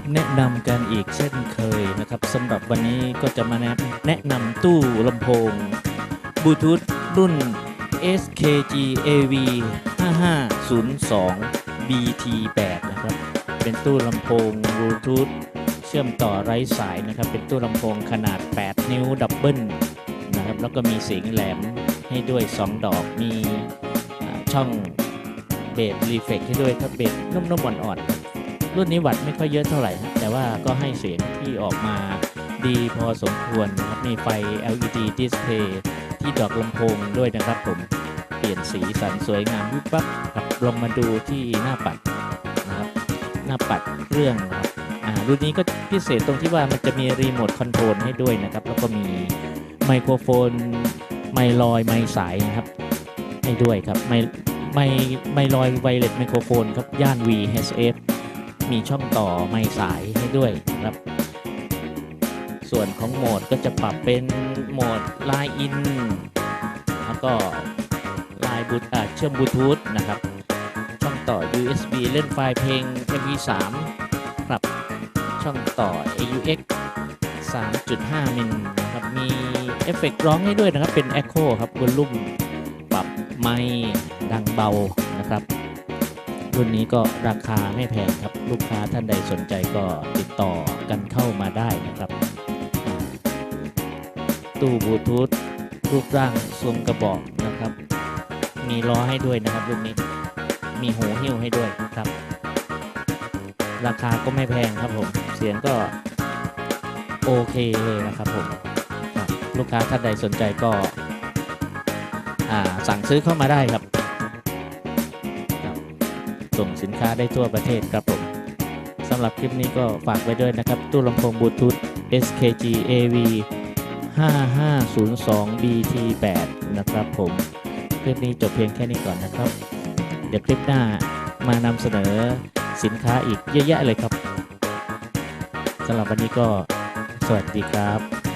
ับแนะนำกันอีกเช่นเคยนะครับสำหรับวันนี้ก็จะมาแนะแนะนำตู้ลำโพงบลูทูธรุ่น SKG AV 5502 BT8 นะครับ เป็นตู้ลำโพงบลูทูธเชื่อมต่อไร้สายนะครับ เป็นตู้ลำโพงขนาด 8 นิ้วดับเบิลนะครับ แล้วก็มีเสียงแหลมให้ด้วย 2 ดอก มีช่องเบสรีเฟกให้ด้วยครับเบสนุ่มๆอ่อนๆ รุ่นนี้วัตต์ไม่ค่อยเยอะเท่าไหร่แต่ว่าก็ให้เสียงที่ออกมาดีพอสมควรนะครับมีไฟ LED display ที่ดอกลำโพงด้วยนะครับผมเปลี่ยนสีสันสวยงามวิบวับครับลงมาดูที่หน้าปัดนะครับหน้าปัดเครื่องนะครับอ่ารุ่นนี้ก็พิเศษตรงที่ว่ามันจะมีรีโมทคอนโทรลให้ด้วยนะครับ แล้วก็มีไมโครโฟน ไมลอย ไมสายนะครับ ให้ด้วยครับ ไมไมไมลอยไวเลสไมโครโฟนครับ ย่าน VHF มีช่องต่อไม้สายให้ด้วยครับ ส่วนของโหมดก็จะปรับเป็นโหมด Line In แล้วก็ลายบูทอ่าเชื่อมบลูทูธนะครับ ช่องต่อ USB เล่นไฟล์เพลง MP3 ครับช่องต่อ AUX 3.5 มิลนะครับมีเอฟเฟกตร้องให้ด้วยนะครับเป็น Echo ครับวอลลุ่มปรับไมค์ดังเบานะครับ รุ่นนี้ก็ราคาไม่แพงครับ ลูกค้าท่านใดสนใจก็ติดต่อกันเข้ามาได้นะครับ ตู้บลูทูธรูปร่างทรงกระบอกนะครับ มีล้อให้ด้วยนะครับรุ่นนี้ มีหูหิ้วให้ด้วยครับ ราคาก็ไม่แพงครับผม เสียงก็โอเคเลยนะครับผมลูกค้าท่านใดสนใจก็สั่งซื้อเข้ามาได้ครับ ส่งสินค้าได้ทั่วประเทศครับผมสำหรับคลิปนี้ก็ฝากไว้ด้วยนะครับ ตู้ลำโพงบลูทูธ SKG AV 5502 BT8 นะครับผมคลิปนี้จบเพียงแค่นี้ก่อนนะครับ เดี๋ยวคลิปหน้ามานำเสนอสินค้าอีกเยอะแยะเลยครับสำหรับวันนี้ก็สวัสดีครับ